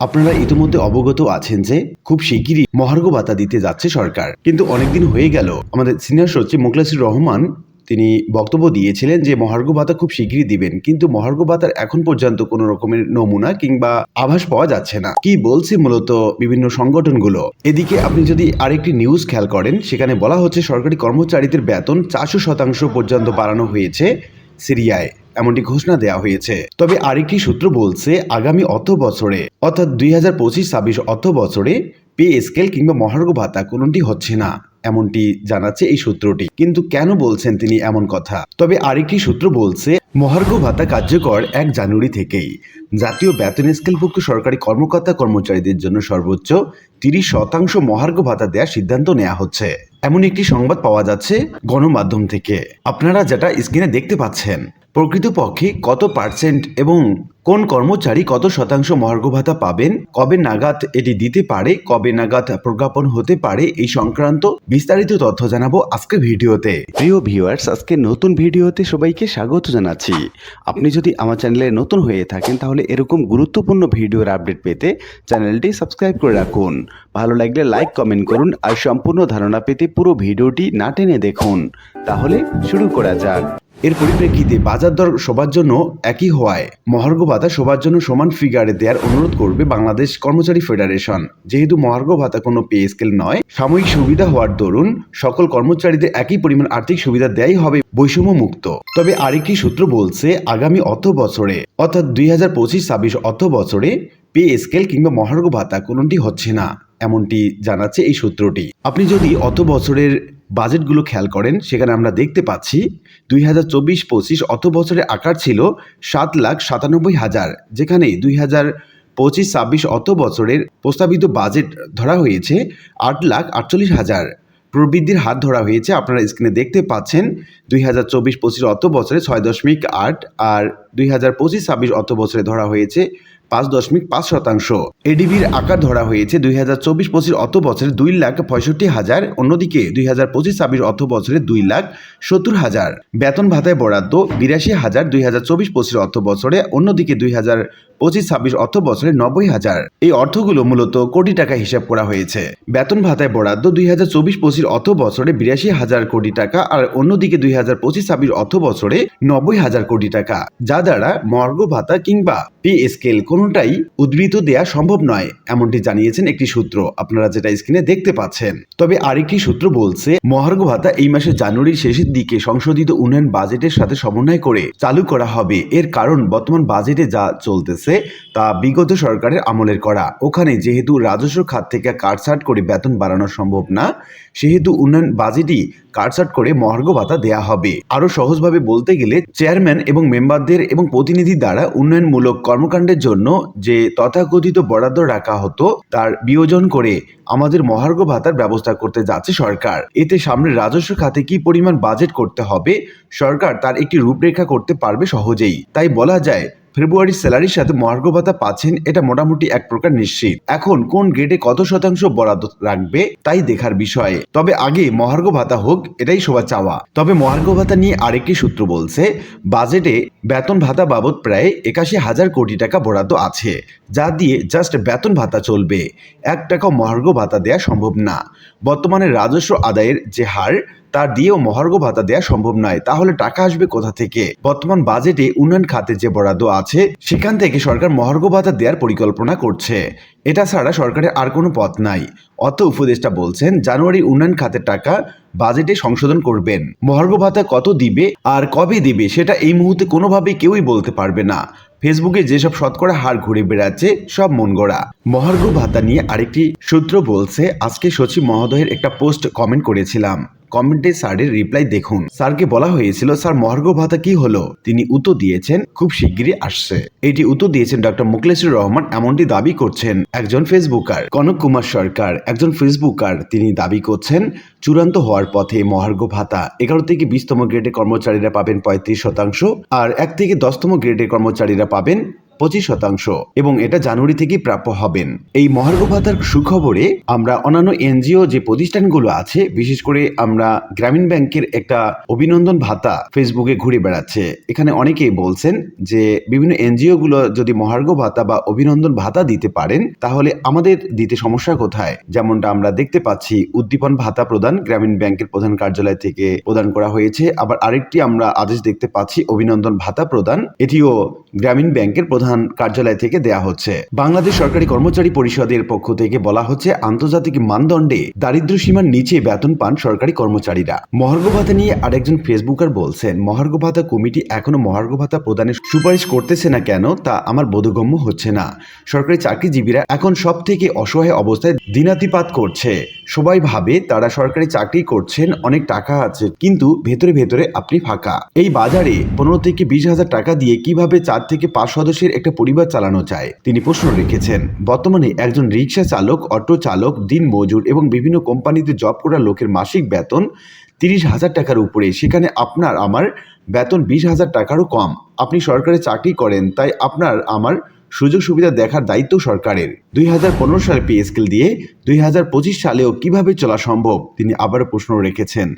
আপনারা ইতিমধ্যে অবগত আছেন যে খুব শিগগিরই মহার্ঘ ভাতা দিতে যাচ্ছে সরকার। কিন্তু অনেকদিন হয়ে গেল। আমাদের সিনিয়র সচিব মোখলেসুর রহমান, তিনি বক্তব্য দিয়েছিলেন যে মহার্ঘ ভাতা খুব শিগগিরই দিবেন। কিন্তু মহার্ঘ ভাতার এখন পর্যন্ত কোনো রকমের নমুনা কিংবা আভাস পাওয়া যাচ্ছে না। কি বলছে মূলত বিভিন্ন সংগঠনগুলো? এদিকে আপনি যদি আরেকটি নিউজ খেয়াল করেন, সেখানে বলা হচ্ছে সরকারি কর্মচারীদের বেতন চারশো শতাংশ পর্যন্ত বাড়ানো হয়েছে সিরিয়ায়। এমনটি ঘোষণা দেওয়া হয়েছে। তবে আরেকটি সূত্র বলছে, আগামী অর্থ বছরে, অর্থাৎ দুই হাজার পঁচিশ, ছাব্বিশ অর্থ বছরে পে স্কেল কিংবা মহার্ঘ ভাতা কোনোটি হচ্ছে না, এমনটি জানাচ্ছে এই সূত্রটি। কিন্তু কেন বলছেন তিনি এমন কথা? তবে আরেকটি সূত্র বলছে, মহার্ঘ ভাতা কার্যকর এক জানুয়ারি থেকেই। জাতীয় বেতন স্কেলভুক্ত সরকারি কর্মকর্তা কর্মচারীদের জন্য সর্বোচ্চ তিরিশ শতাংশ মহার্ঘ ভাতা দেওয়ার সিদ্ধান্ত নেওয়া হচ্ছে। এমন একটি সংবাদ পাওয়া যাচ্ছে গণমাধ্যম থেকে। আপনারা যেটা স্ক্রিনে দেখতে পাচ্ছেন প্রকৃতপক্ষে কত পার্সেন্ট এবং কোন কর্মচারী কত শতাংশ মহার্ঘ ভাতা পাবেন? কবে নাগাদ এটি দিতে পারে? কবে নাগাদ প্রজ্ঞাপন হতে পারে? এই সংক্রান্ত বিস্তারিত তথ্য জানাব আজকে ভিডিওতে। প্রিয় ভিউয়ার্স আজকে নতুন ভিডিওতে সবাইকে স্বাগত জানাচ্ছি। আপনি যদি আমার চ্যানেলে নতুন হয়ে থাকেন, তাহলে এরকম গুরুত্বপূর্ণ ভিডিওর আপডেট পেতে চ্যানেলটি সাবস্ক্রাইব করে রাখুন। ভালো লাগলে লাইক কমেন্ট করুন আর সম্পূর্ণ ধারণা পেতে পুরো ভিডিওটি না টেনে দেখুন। তাহলে শুরু করা যাক। এর পরিপ্রেক্ষিতে বাজার দর সবার জন্য একই হওয়ায় মহার্ঘ ভাতা সবার জন্য সমান ফিগারে দেওয়ার অনুরোধ করবে বাংলাদেশ কর্মচারী ফেডারেশন। যেহেতু মহার্ঘ ভাতা কোনো পে স্কেল নয়, সাময়িক সুবিধা হওয়ার দরুন সকল কর্মচারীদের একই পরিমাণ আর্থিক সুবিধা দেয়াই হবে বৈষম্য মুক্ত তবে আরেকটি সূত্র বলছে, আগামী অর্থ বছরে, অর্থাৎ দুই হাজার পঁচিশ ছাব্বিশ অর্থ বছরে পে স্কেল কিংবা মহার্ঘ ভাতা কোনোটি হচ্ছে না, এমনটি জানাচ্ছে এই সূত্রটি। আপনি যদি অত বছরের বাজেটগুলো খেয়াল করেন, সেখানে আমরা দেখতে পাচ্ছি দুই হাজার চব্বিশ পঁচিশ অত বছরের আকার ছিল সাত লাখ সাতানব্বই হাজার, যেখানে দুই হাজার পঁচিশ ছাব্বিশ অত বছরের প্রস্তাবিত বাজেট ধরা হয়েছে আট লাখ আটচল্লিশ হাজার। প্রবৃদ্ধির হাত ধরা হয়েছে, আপনারা স্ক্রিনে দেখতে পাচ্ছেন দুই হাজার চব্বিশ পঁচিশ অত বছরে ছয় দশমিক আট আর দুই হাজার পঁচিশ ছাব্বিশ অত বছরে ধরা হয়েছে পাঁচ দশমিক পাঁচ শতাংশ। এডিবির আকার ধরা হয়েছে দুই হাজার চব্বিশ পঁচিশ অর্থ বছরে দুই লাখ পঁয়ষট্টি হাজার, অন্যদিকে দুই হাজার পঁচিশ ছাব্বিশ অর্থ বছরে দুই লাখ সত্তর হাজার। বেতন ভাতায় বরাদ্দ বিরাশি হাজার দুই হাজার চব্বিশ পঁচিশ অর্থ বছরে অন্যদিকে দুই হাজার পঁচিশ, ছাব্বিশ অর্থ বছরে নব্বই হাজার। এই অর্থগুলো মূলত কোটি টাকা হিসাব করা হয়েছে। বেতন ভাতায় বরাদ্দ দুই হাজার চব্বিশ, পঁচিশ অর্থ বছরে বিরাশি হাজার কোটি টাকা আর অন্যদিকে দুই হাজার পঁচিশ, ছাব্বিশ অর্থ বছরে নব্বই হাজার কোটি টাকা, যা দ্বারা মর্গ ভাতা কিংবা পে স্কেল কোনোটাই উদ্বৃত দেয়া সম্ভব নয়, এমনটি জানিয়েছেন একটি সূত্র। আপনারা যেটা স্ক্রিনে দেখতে পাচ্ছেন। তবে আরেকটি সূত্র বলছে মহার্ঘ ভাতা এই মাসে জানুয়ারির শেষের দিকে সংশোধিত উন্নয়ন বাজেটের সাথে সমন্বয় করে চালু করা হবে। এর কারণ বর্তমান বাজেটে যা চলতেছে তা বিগত সরকারের আমলের করা। ওখানে যেহেতু রাজস্ব খাত থেকে কাটছাট করে বেতন বাড়ানো সম্ভব না, সেহেতু উন্নয়ন বাজেটই কাটছাট করে মহার্ঘ ভাতা দেয়া হবে। আরও সহজভাবে বলতে গেলে চেয়ারম্যান এবং মেম্বারদের এবং প্রতিনিধি দ্বারা উন্নয়নমূলক কর্মকাণ্ডের জন্য যে তথাকথিত বরাদ্দ রাখা হতো, তার বিয়োজন করে আমাদের মহার্ঘ ভাতার ব্যবস্থা করতে যাচ্ছে সরকার। এতে সামনে রাজস্ব খাতে কি পরিমাণ বাজেট করতে হবে, সরকার তার একটি রূপরেখা করতে পারবে সহজেই। তাই বলা যায় ফেব্রুয়ারির স্যালারির সাথে মহার্ঘ ভাতা পাচ্ছেন এটা মোটামুটি এক প্রকার নিশ্চিত। এখন কোন গ্রেডে কত শতাংশ বরাদ্দ রাখবে তাই দেখার বিষয়। তবে আগে মহার্ঘ ভাতা হোক, এটাই সবার চাওয়া। তবে মহার্ঘ ভাতা নিয়ে আরেকটি সূত্র বলছে, বাজেটে বেতন ভাতা বাবদ প্রায় একাশি হাজার কোটি টাকা বরাদ্দ আছে, যা দিয়ে জাস্ট বেতন ভাতা চলবে। এক টাকা মহার্ঘ ভাতা দেওয়া সম্ভব না। বর্তমানে রাজস্ব আদায়ের যে হার, তা দিয়েও মহার্ঘ ভাতা দেওয়া সম্ভব নয়। তাহলে টাকা আসবে কোথা থেকে? বর্তমান বাজেটে উন্নয়ন খাতে যে বরাদ্দ আছে সেখান থেকে সরকার মহার্ঘ ভাতা দেওয়ার পরিকল্পনা করছে। এটা ছাড়া সরকারের আর কোনো পথ নাই। অত উপদেষ্টা বলছেন, জানুয়ারি উন্নয়ন খাতের টাকা বাজেটে সংশোধন করবেন। মহার্ঘ ভাতা কত দিবে আর কবে দিবে, সেটা এই মুহূর্তে কোনোভাবেই কেউই বলতে পারবে না। ফেসবুকে যেসব শতকরা হার ঘুরে বেড়াচ্ছে, সব মন গড়া। মহার্ঘ ভাতা নিয়ে আরেকটি সূত্র বলছে, আজকে সচিব মহোদয়ের একটা পোস্ট কমেন্ট করেছিলাম। কমেন্টে স্যারের রিপ্লাই দেখুন। স্যারকে বলা হয়েছিল, স্যার, মহার্ঘ ভাতা কি হলো? তিনি উত্তর দিয়েছেন, খুব শিগগিরই আসছে। এটি উত্তর দিয়েছেন ডক্টর মুকলেশুর রহমান, এমনটি দাবি করছেন একজন ফেসবুকার, কনক কুমার সরকার। একজন ফেসবুকার তিনি দাবি করছেন, চূড়ান্ত হওয়ার পথে মহার্ঘ ভাতা এগারো থেকে বিশতম গ্রেডের কর্মচারীরা পাবেন পঁয়ত্রিশ শতাংশ, আর এক থেকে দশতম গ্রেডের কর্মচারীরা পাবেন পঁচিশ শতাংশ, এবং এটা জানুয়ারি থেকেই প্রাপ্য হবেন। এই মহার্ঘ ভাতার সুখবরে আমরা অন্যান্য এনজিও যে প্রতিষ্ঠানগুলো আছে, বিশেষ করে আমরা গ্রামীণ ব্যাংকের একটা অভিনন্দন ভাতা ফেসবুকে ঘুরে বেড়াচ্ছে। এখানে অনেকেই বলছেন যে, বিভিন্ন এনজিও গুলো যদি মহার্ঘ ভাতা বা অভিনন্দন ভাতা দিতে পারেন, তাহলে আমাদের দিতে সমস্যা কোথায়? যেমনটা আমরা দেখতে পাচ্ছি, উদ্দীপন ভাতা প্রদান গ্রামীণ ব্যাংকের প্রধান কার্যালয় থেকে প্রদান করা হয়েছে। আবার আরেকটি আমরা আদেশ দেখতে পাচ্ছি, অভিনন্দন ভাতা প্রদান। এটিও গ্রামীণ ব্যাংকের প্রধান কার্যালয় থেকে দেয়া হচ্ছে। বাংলাদেশ সরকারি কর্মচারী পরিষদের পক্ষ থেকে বলা হচ্ছে, আন্তর্জাতিক মানদণ্ডে দারিদ্র সীমার নিচে বেতন পান সরকারি কর্মচারীরা। মহার্ঘ ভাতা নিয়ে আরেকজন ফেসবুকার বলছেন, মহার্ঘ ভাতা কমিটি এখনও মহার্ঘ ভাতা প্রদানের সুপারিশ করতেছে না কেন, তা আমার বোধগম্য হচ্ছে না। সরকারি চাকরিজীবীরা এখন সব থেকে অসহায় অবস্থায় দিনাতিপাত করছে। সবাই ভাবে তারা সরকারি চাকরি করছেন, অনেক টাকা আছে, কিন্তু ভেতরে ভেতরে আপনি ফাঁকা। এই বাজারে পনেরো থেকে বিশ হাজার টাকা দিয়ে কীভাবে চার থেকে পাঁচ সদস্যের একটা পরিবার চালানো যায়? তিনি প্রশ্ন রেখেছেন, বর্তমানে একজন রিক্সা চালক, অটো চালক, দিন মজুর এবং বিভিন্ন কোম্পানিতে জব করা লোকের মাসিক বেতন তিরিশ হাজার টাকার উপরে। সেখানে আপনার, আমার বেতন বিশ হাজার টাকারও কম। আপনি সরকারি চাকরি করেন, তাই আপনার, আমার সুযোগ সুবিধা দেখার দায়িত্ব সরকারের। দুই হাজার পনেরো সালে পে স্কেল দিয়ে দুই হাজার পঁচিশ সালেও কীভাবে চলা সম্ভব, তিনি আবার প্রশ্ন রেখেছেন।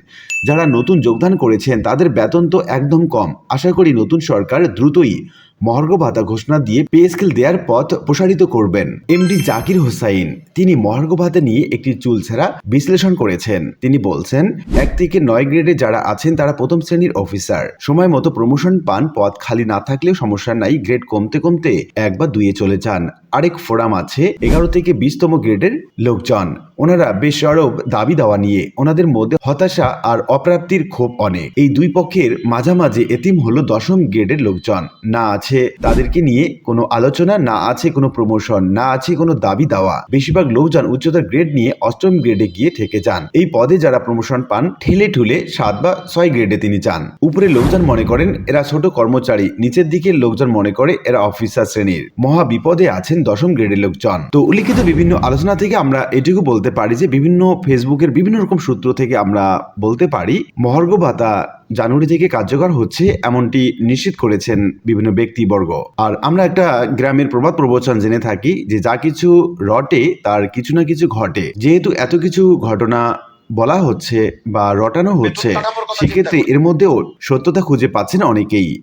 যারা নতুন যোগদান করেছেন, তাদের বেতন তো একদম কম। আশা করি নতুন সরকার দ্রুতই মহার্ঘ ভাতা ঘোষণা দিয়ে পে স্কেল দেওয়ার পথ প্রসারিত করবেন এমডি জাকির হোসাইন। তিনি মহার্ঘ ভাতা নিয়ে একটি চুল ছাড়া বিশ্লেষণ করেছেন। তিনি বলছেন, এক থেকে নয় গ্রেডে যারা আছেন তারা প্রথম শ্রেণির অফিসার। সময় মতো প্রমোশন পান, পদ খালি না থাকলেও সমস্যা নাই, গ্রেড কমতে কমতে এক বা দুইয়ে চলে যান। আরেক ফোরাম আছে, এগারো থেকে বিশতম গ্রেডের লোকজন। ওনারা বেসরব দাবি দেওয়া নিয়ে ওনাদের মধ্যে হতাশা আর অপ্রাপ্তির ক্ষোভ অনেক। এই দুই পক্ষের মাঝামাঝি এতিম হলো দশম গ্রেডের লোকজন। না আছে তাদেরকে নিয়ে কোনো আলোচনা, না আছে কোনো প্রমোশন, না আছে কোনো দাবি দেওয়া। বেশিরভাগ লোকজন উচ্চতর গ্রেড নিয়ে অষ্টম গ্রেডে গিয়ে থেকে যান। এই পদে যারা প্রমোশন পান, ঠেলে ঠুলে সাত বা ছয় গ্রেডে তিনি যান। উপরে লোকজন মনে করেন, এরা ছোট কর্মচারী, নিচের দিকের লোকজন মনে করে এরা অফিসার শ্রেণির। মহা বিপদে আছেন দশম গ্রেডের লোকজন। তো উল্লিখিত বিভিন্ন আলোচনা থেকে আমরা এটুকু বলতে পারি যে বিভিন্ন ফেসবুকের বিভিন্ন রকম সূত্র থেকে আমরা বলতে পারি মহার্ঘ ভাতা জানুয়ারি থেকে কার্যকর হচ্ছে এমনটি নিশ্চিত করেছেন বিভিন্ন ব্যক্তিবর্গ। আর আমরা একটা গ্রামের প্রবাদ প্রবচন জেনে থাকি যে যা কিছু রটে তার কিছু না কিছু ঘটে। যেহেতু এত কিছু ঘটনা বলা হচ্ছে বা রটানো হচ্ছে সেক্ষেত্রে এর মধ্যেও সত্যতা খুঁজে পাচ্ছেন অনেকেই।